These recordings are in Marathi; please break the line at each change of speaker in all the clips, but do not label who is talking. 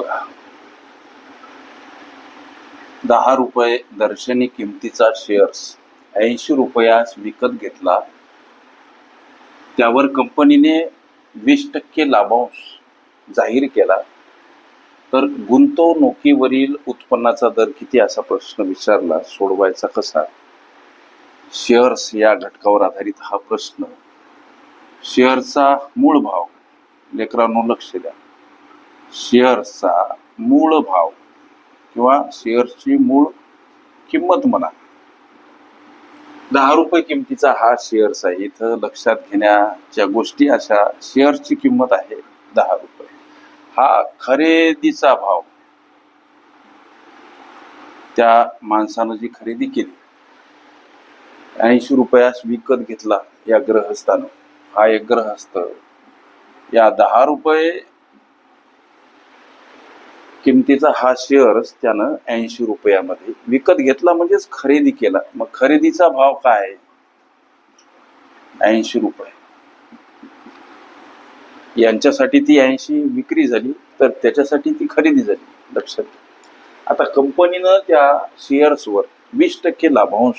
बघा. दहा रुपये दर्शनी किमतीचा शेअर्स ऐंशी रुपयास विकत घेतला. त्यावर कंपनीने वीस टक्के लाभांश जाहीर केला. तर गुंतवणुकीवरील उत्पन्नाचा दर किती असा प्रश्न विचारला सोडवायचा कसा? शेअर्स या घटकावर आधारित हा प्रश्न. शेअरचा मूळ भाव. लेकरांनो लक्ष द्या. शेअर्सचा मूळ भाव किंवा शेअर्सची मूळ किंमत म्हणा. दहा रुपये किमतीचा हा शेअर्स आहे. इथं लक्षात घेण्याच्या गोष्टी अशा शेअर्सची किंमत आहे दहा रुपये. हा खरेदीचा भाव. त्या माणसानं जी खरेदी केली ऐंशी रुपयास विकत घेतला या ग्रहस्थानं. हा एक ग्रहस्थ या दहा रुपये किमतीचा हा शेअर्स त्यानं ऐंशी रुपयामध्ये विकत घेतला म्हणजेच खरेदी केला. मग खरेदीचा भाव काय? ऐंशी रुपये. यांच्यासाठी ती ऐंशी विक्री झाली तर त्याच्यासाठी ती खरेदी झाली लक्षात आता कंपनीनं त्या शेअर्सवर वीस टक्के लाभांश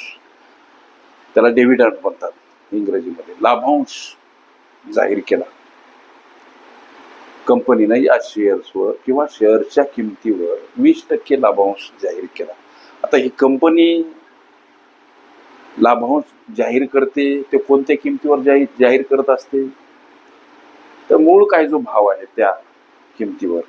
त्याला डेव्हिडंड म्हणतात इंग्रजीमध्ये लाभांश जाहीर केला. कंपनीनं या शेअर्सवर किंवा शेअरच्या किमतीवर वीस टक्के लाभांश जाहीर केला. आता ही कंपनी लाभांश जाहीर करते ते कोणत्या किमतीवर जाहीर जाहीर करत असते? तर मूळ काय जो भाव आहे त्या किमतीवर.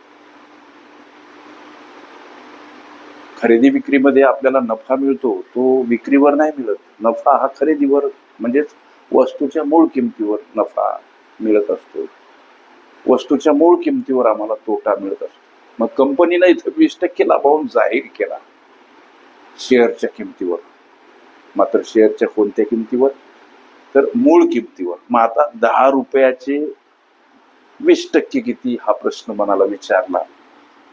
खरेदी विक्रीमध्ये आपल्याला नफा मिळतो तो विक्रीवर नाही मिळत. नफा हा खरेदीवर म्हणजेच वस्तूच्या मूळ किमतीवर नफा मिळत असतो. वस्तूच्या मूळ किमतीवर आम्हाला तोटा मिळत असतो. मग कंपनीनं इथं वीस टक्के लाभावून जाहीर केला. शेअरच्या किमतीवर. मात्र शेअरच्या कोणत्या किमतीवर? तर मूळ किमतीवर. मग आता दहा रुपयाचे वीस टक्के किती हा प्रश्न मनाला विचारला.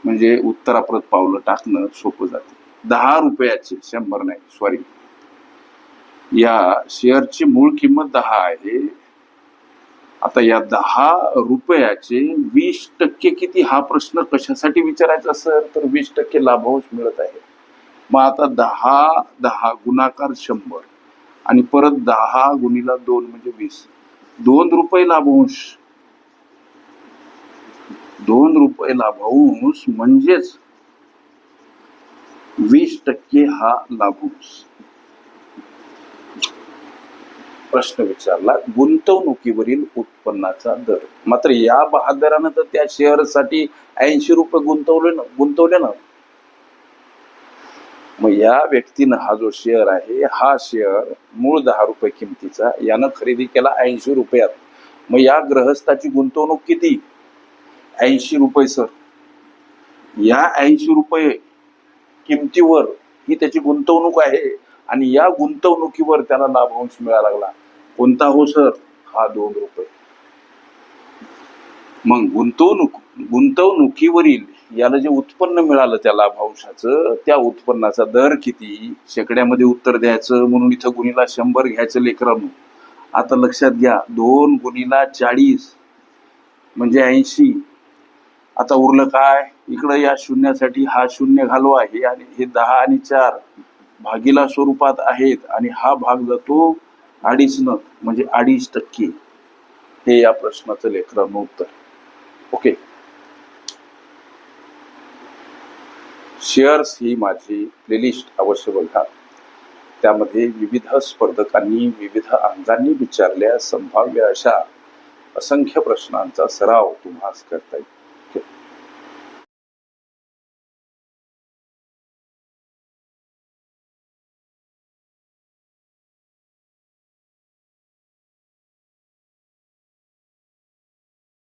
म्हणजे उत्तराप्रत पावलं टाकणं सोपं जाते. दहा रुपयाचे शंभर नाही सॉरी या शेअरची मूळ किंमत दहा आहे. आता या दहा रुपयाचे वीस टक्के किती हा प्रश्न कशासाठी विचारायचा सर? तर वीस टक्के लाभांश मिळत आहे. मग आता दहा दहा गुणाकार शंभर आणि परत दहा गुणीला दोन म्हणजे वीस. दोन रुपये लाभांश. दोन रुपये लाभांश म्हणजेच वीस टक्के हा लाभांश. प्रश्न विचारला गुंतवणुकीवरील उत्पन्नाचा दर. मात्र या बहादरानं तर त्या शेअरसाठी ऐंशी रुपये गुंतवले ना गुंतवले ना. मग या व्यक्तीनं हा जो शेअर आहे हा शेअर मूळ दहा रुपये किमतीचा यानं खरेदी केला ऐंशी रुपयात. मग या ग्रहस्थाची गुंतवणूक किती? ऐंशी रुपये सर. या ऐंशी रुपये किमतीवर ही त्याची गुंतवणूक आहे. आणि या गुंतवणुकीवर त्याला लाभांश मिळायला लागला. कोणता हो सर? हा दोन रुपये. मग गुंतवणूक गुंतवणुकीवरील याला जे उत्पन्न मिळालं त्या लाभांशाचं त्या उत्पन्नाचा दर किती? शेकड्यामध्ये उत्तर द्यायचं म्हणून इथं गुणीला शंभर घ्यायचं लेकरांनो. आता लक्षात घ्या दोन गुणीला चाळीस म्हणजे ऐंशी. आता उरलं काय? इकडं या शून्यासाठी हा शून्य घालवा हे आणि हे दहा आणि चार. भागीला स्वरूपात आहेत आणि हा भाग जातो अडीच न म्हणजे अडीच टक्के. हे या प्रश्नाचं लेखरानं उत्तर. ओके. शेअर्स ही माझी प्लेलिस्ट अवश्य बघा. त्यामध्ये विविध स्पर्धकांनी विविध अंगांनी विचारल्या संभाव्य अशा असंख्य प्रश्नांचा सराव तुम्हाला करता येईल.